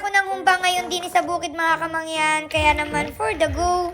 ako ng humba ngayon din sa bukid mga kamangyan. Kaya naman, for the go.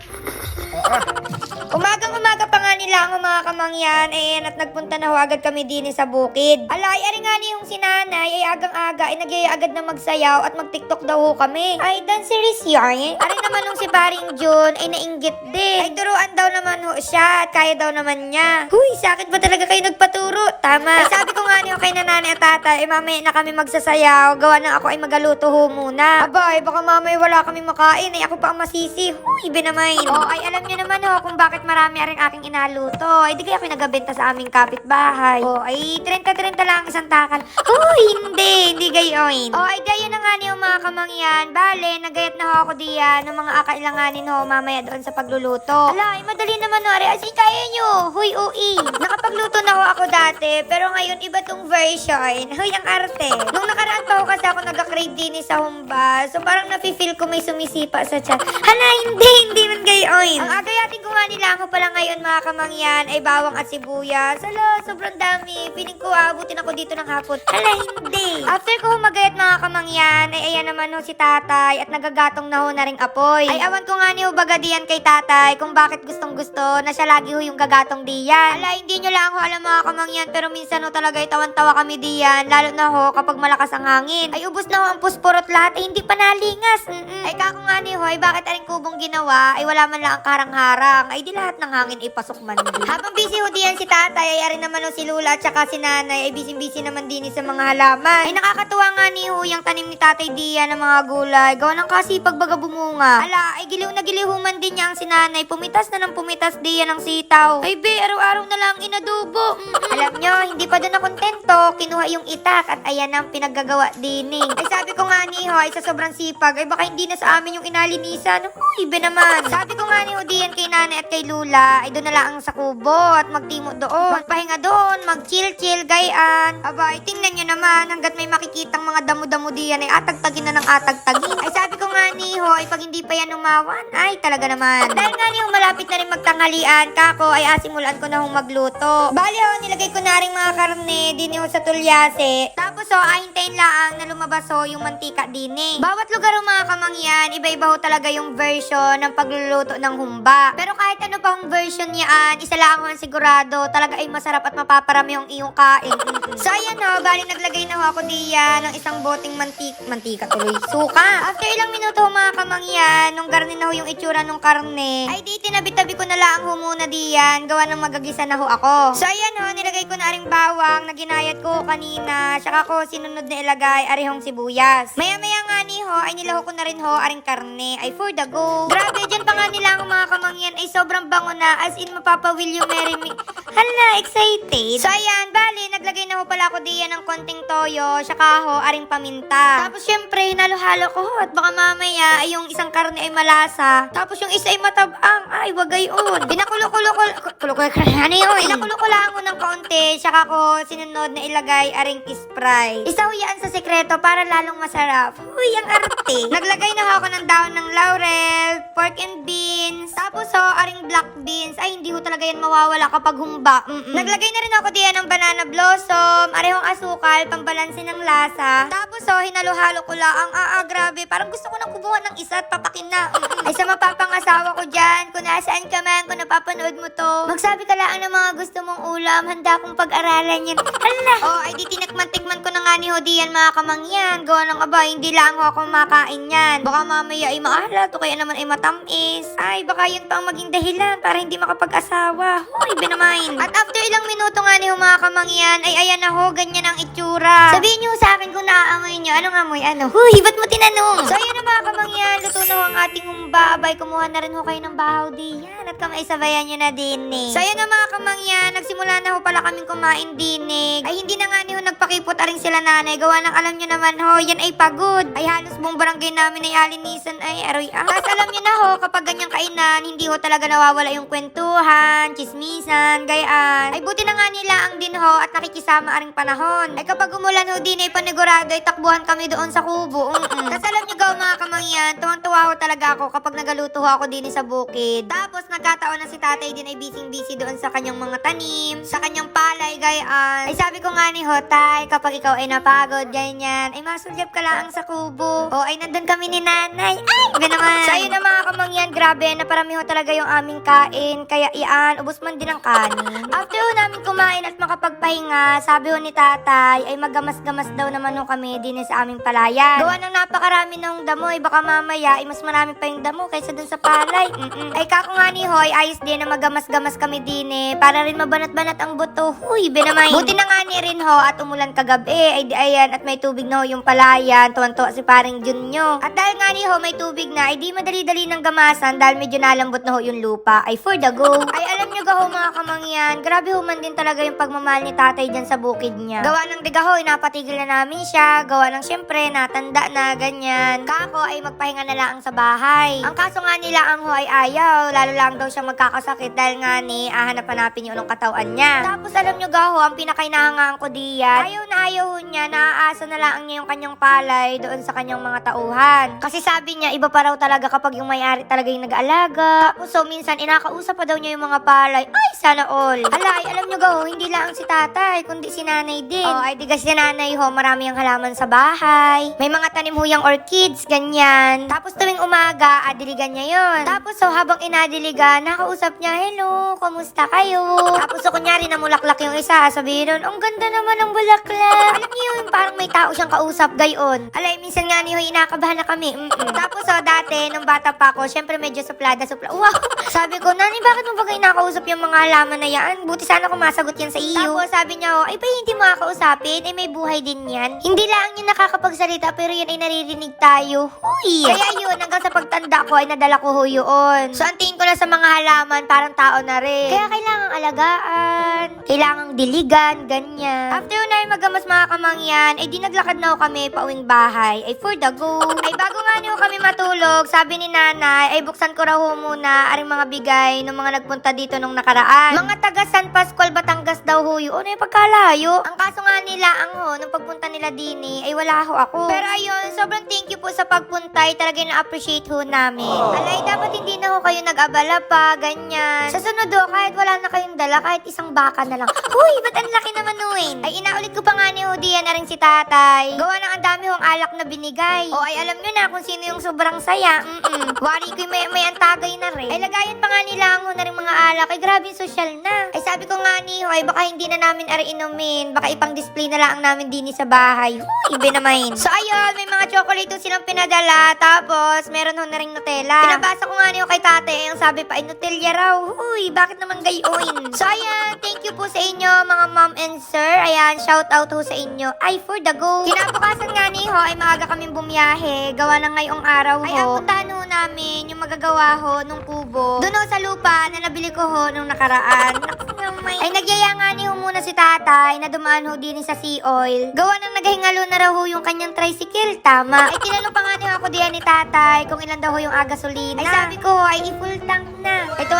Umagang umaga pa nila ang mga kamangyan, ayan at nagpunta na ho agad kami din sa bukid. Alay, ari nga ni yung sinanay ay agang-aga ay nagyaya agad na magsayaw at mag-tiktok daw ho kami. Ay, dancerist yarn. Ari naman nung si Paring Jun ay nainggit din. Ay, turuan daw naman ho siya at kaya daw naman niya. Huy, sa akin ba talaga kayo nagpaturo? Tama. Ay, sabi ko nga niyo kay nanay at tatay, eh mamaya na kami magsasayaw. Gawa na ako ay magaluto ho muna. Abay, baka mamaya wala kami makain ay ako pa ang masisi. Huy, binamain. Oh, ay alam niyo naman ho kung bakit marami aring aking inaluto. Ay, di kaya ako sa aming kapitbahay. Oh, ay 30-30 lang ang isang takal. Huy, hindi, hindi gayon. Oh, ay gayon na nga niyo mga kamangyan. Bale, nagayat na ako diyan ng mga akailanganin ho mamaya doon sa pagluluto. Ala, ay madali naman ho. Ari, asin kaya nyo. Huy, ui. Nakapagluto na ho ako dati, pero ngayon iba tong version. Huy, ang arte. Nung nakaraan pa ho kasi ako nag-crave din sa humba. So parang nafe-feel ko may sumisipa sa chat. Hala, hindi, hindi man gayon. Ang agayatin ko nga nila ako pala ngayon mga kamangyan ay bawang at sibuyas. Hala, sobrang dami. Piling ko abutin ako dito ng hapon. Hala, hindi. After ko humagayat mga kamangyan, ay ayan naman ho si tatay at nagagatong na ho na ring apoy. Ay awan ko nga ni ho baga diyan kay tatay kung bakit gustong gusto na siya lagi ho yung gagatong diyan. Hala, hindi nyo lang ho alam mga kamangyan pero minsan ho talaga itawan-tawa kami diyan lalo na ho kapag malakas ang hangin. Ay ubos na ho ang pusporot lahat ay hindi pa nalingas. Mm-mm. Ay kako nga ni ho, ay bakit aring kubong ginawa ay wala man lang ang karang-harang. Ay di lahat ng hangin ipasok man din. Habang busy ho diyan si tatay ay arin naman ho si Lula at saka si nanay ay busy-busy naman din sa mga halaman. Ay nakakatuwa nga ni ho yung tanim ni tatay diyan ng mga gulay. Gawa ng kasipag baga bumunga. Ala, ay giliw na giliw man din niya ang sinanay. Pumitas na ng pumitas diyan ng sitaw. Ay be, araw-araw na lang inadubo. Mm-mm. Alam nyo, hindi pa doon na kontento. Kinuha yung itak at ayan ang pinaggagawa dining. Ay sabi ko nga ni ho, ay sa sobrang sipag, ay baka hindi na sa amin yung inalinisan. Uy, ibe naman. Sabi ko nga ni ho diyan kay nanay at kay Lula, ay doon na lang sa kubo at magtimo doon. Magpahinga doon, mag-chill-chill, gayaan. Aba, ay tingnan nyo naman, hanggat may makikitang mga damo-damo diyan ay atagtagin na ng atagtagin. Ay sabi ko nga ni ho, ay pag hindi pa yan umawan, ay talaga naman. Dahil nga ni malapit na rin magtanghalian, kako ay asimulan ko na hong magluto. Bali ho, nilagay ko na rin mga karne din sa tulyase. Tapos ho, ahintayin lang na lumabas ho yung mantika dini. Bawat lugar ho mga kamangyan, iba-iba ho talaga yung version ng pagluluto ng humba. Pero kahit ano pa version niyaan, isa lang ho ang sigurado, talaga ay masarap at mapaparami yung iyong kain. So ayan ho, bali naglagay na ho ako diyan ng isang boteng mantik mantika tuloy. Suka. After ilang minuto ho mga kamangyan, nung garni na ho yung itsura ng karne, ay di tinabi-tabi ko na lang ho muna diyan, gawa ng magagisa na ho ako. So ayan ho, nilagay ko na ring bawang na ginayat ko kanina, saka ko sinunod na ilagay arihong sibuyas. Maya-maya nga ni ho, ay nilaho ko na rin ho aring karne, ay for the go. Grabe, dyan pa nga nila ang mga kamangyan ay sobrang bango na, as in mapapawil yung Mary Mi. Hala, excited. So ayan, bali, naglagay na ho pala ako diyan ng konting toyo, saka ho aring paminta. Tapos syempre, hinalo-halo ko ho, at baka mamaya ay yung isang karne ay malasa. Tapos yung isa ay matabang, ay wagayon. Pinakulo-kulo ko, kulo-kulo, ano yun? Pinakulo ko ng kaunti, saka ko sinunod na ilagay aring Sprite. Isa ho yan sa sekreto para lalong masarap. Huy, ang arte. Naglagay na ho ako ng daon ng laurel, pork and beans, tapos ho, aring black beans. Ay, hindi ho talaga yan mawawala kapag humba. Mm-mm. Naglagay na rin ako diyan ng banana blossom, arehong asukal, pambalansin ng lasa. Tapos ho, hinalo-halo ko lang. Ah, ah, grabe. Parang gusto ko nang kubuhan ng isa at papakin na. Ay, sa mapapangasawa ko dyan, kung nasaan ka man, kung napapanood mo to, magsabi ka lang ng mga gusto mong ulam, handa kong pag-aralan yan. Hala! Oh, ay di tinikman-tikman ko na nga ni Hodian mga kamangyan. Gawa ng aba, hindi lang ako makain yan. Baka mamaya ay maalat o kaya naman ay matamis. Ay, baka yun pa ang maging dahilan para hindi makapag-asawa. Hoy, binamain. At after ilang minuto nga ni mga kamangyan, ay ayan na ho, ganyan ang itsura. Sabihin niyo sa akin kung naaamoy niyo. Anong amoy? Ano? Huy, ba't mo tinanong? So, ayan na mga kamangyan, luto na ho ang ating humba. Abay, kumuha na rin ho kayo ng bahaw diyan. At kamay sabayan niyo na din eh. So, ayan na mga kamangyan, nagsimula na ho pala kaming kumain dinig. Ay, hindi na nga ni nagpakipot aring sila nanay. Gawa ng alam niyo naman ho, yan ay pagod. Ay, halos buong barangay namin ay alinisan ay aroy ah. Tapos alam niyo na ho, kapag ganyang kainan, hindi ho talaga nawawala yung kwentuhan, chismisan, gayaan. Ay, buti na nga nila ang din ho at nakikisama aring panahon. Ay, kapag umulan ho din ay panigurado ay takbuhan kami doon sa kubo. Mm-mm. Tapos alam niyo gaw mga kamangyan, tuwang-tuwa ko talaga ako kapag nagaluto ho ako din sa bukid. Tapos nagkataon na si tatay din ay busy-busy doon sa kanyang mga tanim, sa kanyang palay, gayaan. Ay sabi ko nga ni Hotay, kapag ikaw ay napagod, ganyan, ay masulyap ka lang sa kubo. O ay nandun kami ni nanay. Ay, iba naman. So ayun na mga kamangyan, grabe, naparami ho talaga yung aming kain. Kaya iyan, ubos man din ang kanin. After ho namin kumain at makapagpahinga, sabi ho ni tatay, ay magamas-gamas daw naman ho kami din sa aming palayan. Gawa ng napakarami ng damo, ay baka mamaya, ay mas marami pa yung damo kaysa dun sa palay. Mm-mm. Ay kako nga ni Hoy, ayos din na magamas-gamas kami din eh, para rin mabanat-banat ang buto. Huy, binamay. Buti na nga ni rin ho at umulan kagabi, ay di ayan, at may tubig na ho yung palayan, tuwan-tuwa si paring Junyo. At dahil nga ni ho, may tubig na, ay di madali-dali ng gamasan dahil medyo nalambot na ho yung lupa, ay for the go. Ay alam nyo ga ho mga kamangyan, grabe ho man din talaga yung pagmamahal ni tatay dyan sa bukid niya. Gawa ng diga ho, napatigil na namin siya, gawa ng syempre, natanda na, ganyan. Kako ay magpahinga na lang sa bahay. Ang kaso nga nila ang ho ay ayaw, lalo lang daw siya magkakasakit dahil nga ni ahanap-hanapin yung anong katawan niya. Tapos alam nyo ga ho, ang pinakainahangaan ko diyan, ayaw na ayaw niya, naaasa na lang niya yung kanyang palay doon sa kanyang mga tauhan. Kasi sabi niya, iba pa raw talaga kapag yung may-ari talaga yung nag-aalaga. Tapos so minsan, inakausap pa daw niya yung mga palay. Ay, sana all. Alay, alam nyo ga ho, hindi lang si tatay, kundi si nanay din. Oh, ay di kasi si nanay ho, marami ang halaman sa bahay. May mga tanim ho yung orchids, ganyan. Tapos tuwing umaga, adiligan niya yon. Tapos so habang inadiligan, nakausap niya, hello, kamusta kayo? Tapos so kunyari namulaklak yung isa, sabihin nun, ang ganda naman ng bulaklak. Alam niyo yung parang may tao siyang kausap, gayon. Alay, minsan nga niyo, inakabahan na kami. Mm-mm. Tapos so dati, nung bata pa ako, syempre medyo suplada, supla. Wow! Sabi ko, nani, bakit mo ba kayo nakausap yung mga halaman na yan? Buti sana kung masagot yan sa iyo. Tapos sabi niya, oh, ay ba hindi mo kakausapin? Ay may buhay din yan. Hindi lang yun nakakapagsalita, pero yan ay naririnig tayo. Huy! Kaya yun, hanggang sa pagtanda ko, ay nadala ko ho yun. So, ang tingin ko lang sa mga halaman, parang tao na rin. Kaya kailangang alagaan, kailangang diligan, ganyan. After yun ay magamas mga kamangyan, ay di naglakad na ho kami pauwing bahay. Ay for the go. Ay bago nga niyo kami matulog, sabi ni nanay, ay buksan ko raw ho muna aring mga bigay ng mga nagpunta dito nung nakaraan. Mga taga San Pascual, Batangas daw ho yun. Ano yung pagkalayo? Ang kaso nga nila, ang ho, nung pagpunta nila dini, ay wala ho ako. Pero ayun, sobrang thank you po sa pagpunta, ay talaga na-appreciate ho namin. Alay, dapat hindi na ho nag-abala pa, ganyan. Sa sunod ho, kahit wala na kayong dala, kahit isang baka na lang. Huy, ba't ang laki naman nuin? Ay, inaulit ko pa nga ni Hudian na rin si tatay. Gawa ng ang dami hong alak na binigay. O ay alam nyo na kung sino yung sobrang saya. Mm-mm. Wari ko may, may antagay na rin. Ay lagayan pa nga nila ang na rin mga alak. Ay grabe yung social na. Ay sabi ko nga ni Ho, ay baka hindi na namin ari inumin. Baka ipang display na lang namin din sa bahay. Huy, ibe naman. So ayun, may mga chocolate ho silang pinadala. Tapos meron ho na rin Nutella. Pinabasa ko nga ni Ho kay tate. Ang sabi pa ay Nutella raw. Huy, bakit naman gayon? So ayan, thank you po sa inyo mga mom and sir. Ayan, shout out ho sa inyo. Ay, for the go. Kinabukasan nga ni Ho ay maaga kaming bumiyahe. Gawa ng ngayong araw ho. Ay, ang puntahan ho namin yung magagawa ho nung kubo. Doon ho sa lupa na nabili ko ho nung nakaraan. Naku. Ay, nagyaya nga ni ho muna si tatay na dumaan ho din sa sea oil. Gawa ng naghahingalo na raw ho yung kanyang tricycle. Tama. Ay, tinanong pa nga ni ho ako diyan ni tatay kung ilan daw ho yung agasolina. Ay, sabi ko ay i-full tank na.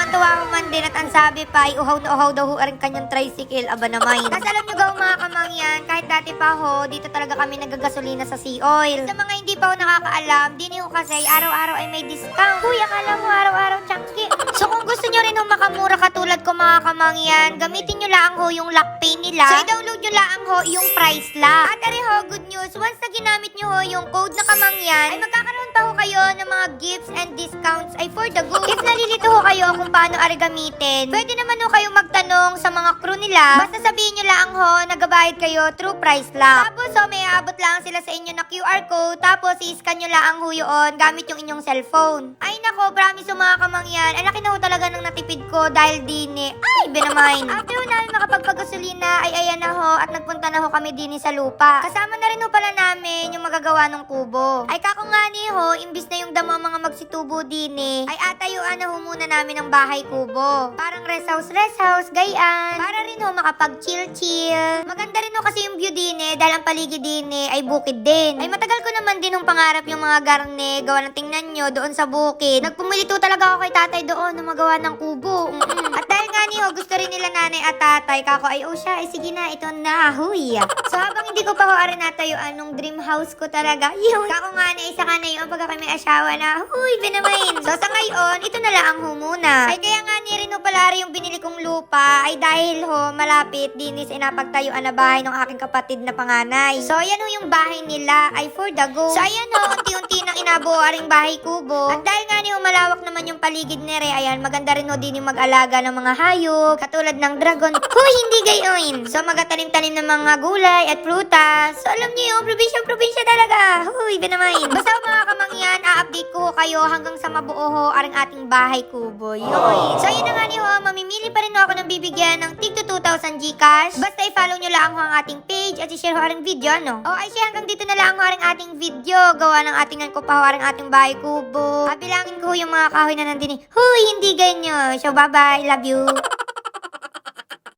Tuwan-tuwa ho man din at ang sabi pa, ay uhaw na uhaw daw ho ang kanyang tricycle. Aba naman. Tapos alam nyo gaw mga kamangyan, kahit dati pa ho, dito talaga kami nagagasolina sa sea oil. Sa mga hindi pa ho nakakaalam, di ho kasi araw-araw ay may discount. Kuya, akala mo araw-araw tiyangki. So kung gusto nyo rin ho makamura katulad ko mga kamangyan, gamitin nyo lang ho yung lock pay nila. So i-download nyo lang ho yung price lock. At ari ho, good news, once na ginamit nyo ho yung code na kamangyan, ay magkakaroon pa ho kayo ng mga gifts and discounts ay for the go. If nalilito ho kayo kung paano ari gamitin, pwede naman ho kayong magtanong sa mga crew nila. Basta sabihin nyo lang ho, nagabayad kayo through price lock. Tapos ho, may aabot lang sila sa inyo na QR code, tapos i-scan nyo lang ho yun gamit yung inyong cellphone. Ay nako, promise ho mga kamangyan, ang laki na ho talaga ng natipid ko dahil dini. Ay, binamain. After ho namin makapagpagasolina, ay ayan na ho at nagpunta na ho kami dini sa lupa. Kasama na rin ho pala namin yung magagawa ng kubo. Ay kako ho, imbis na yung damo ang mga magsitubo din eh, ay atayuan na ho muna namin ng bahay kubo. Parang rest house, rest house, gayaan. Para rin ho makapag-chill-chill. Maganda rin ho kasi yung view din eh, dahil ang paligid din eh, ay bukid din. Ay matagal ko naman din yung pangarap yung mga garne, gawa ng tingnan nyo doon sa bukid. Nagpumilito talaga ako kay tatay doon na magawa ng kubo. Mm-mm. At dahil nga niyo, gusto rin nila nanay at tatay, kako ay oh siya, ay sige na, ito na, huy. So habang hindi ko pa ko arin natayuan nung dream house ko talaga, yun, kako nga na isa ka na yun pagka kami asawa na, huy, binamain. So sa ngayon, ito na lang ho muna. Ay kaya nga ni rin ho pala rin yung binili kong lupa, ay dahil ho, malapit din is inapagtayuan na bahay ng aking kapatid na panganay. So ayan ho yung bahay nila, ay for the go. So ayan ho, unti-unti nang inabuo aring bahay kubo. At dahil nga ni malawak naman yung paligid ni Re, ayan, maganda rin ho din yung mag-alaga ng mga hayop, katulad ng dragon. Huy, hindi gayon! So magatanim-tanim ng mga gulay at prutas. So alam niyo yung probinsya-probinsya talaga. Huy, binamain. Basta mga kamangyan, a-update ko kayo hanggang sa mabuo ho aring ating bahay kubo. Yun. So yun na nga ni ho, mamimili pa rin ako ng bibigyan ng tig to 2,000 Gcash. Basta i-follow nyo lang ho ang ating page at i-share ho aring video, no? O ay siya, hanggang dito na lang ho aring ating video. Gawa ng ating ko pa ho aring ating bahay kubo. Kabilangin ko yung mga kahoy na nandini. Huy, hindi ganyo. So bye-bye. Love you.